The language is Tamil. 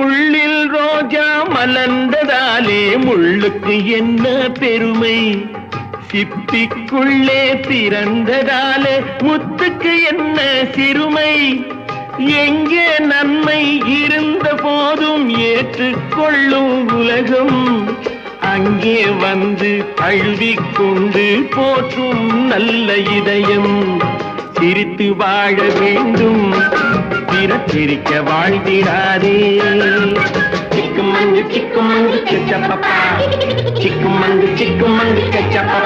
உள்ளில் ரோஜா மலர்ந்ததாலே முள்ளுக்கு என்ன பெருமை? சிப்பிக்குள்ளே பிறந்ததாலே முத்துக்கு என்ன சிறுமை? எங்கே நன்மை இருந்த போதும் ஏற்றுக்கொள்ளும் உலகம்? அங்கே வந்து தழுவிக்கொண்டு போற்றும் நல்ல இதயம். சிரித்து வாழ வேண்டும். சிரிக்க வாழ்ந்திடாதே சிக்கு மங்கு சிக்கு மங்கு கச்சப்பப்பா சிக்கு மங்கு சிக்கு மங்கு கச்சப்பப்பா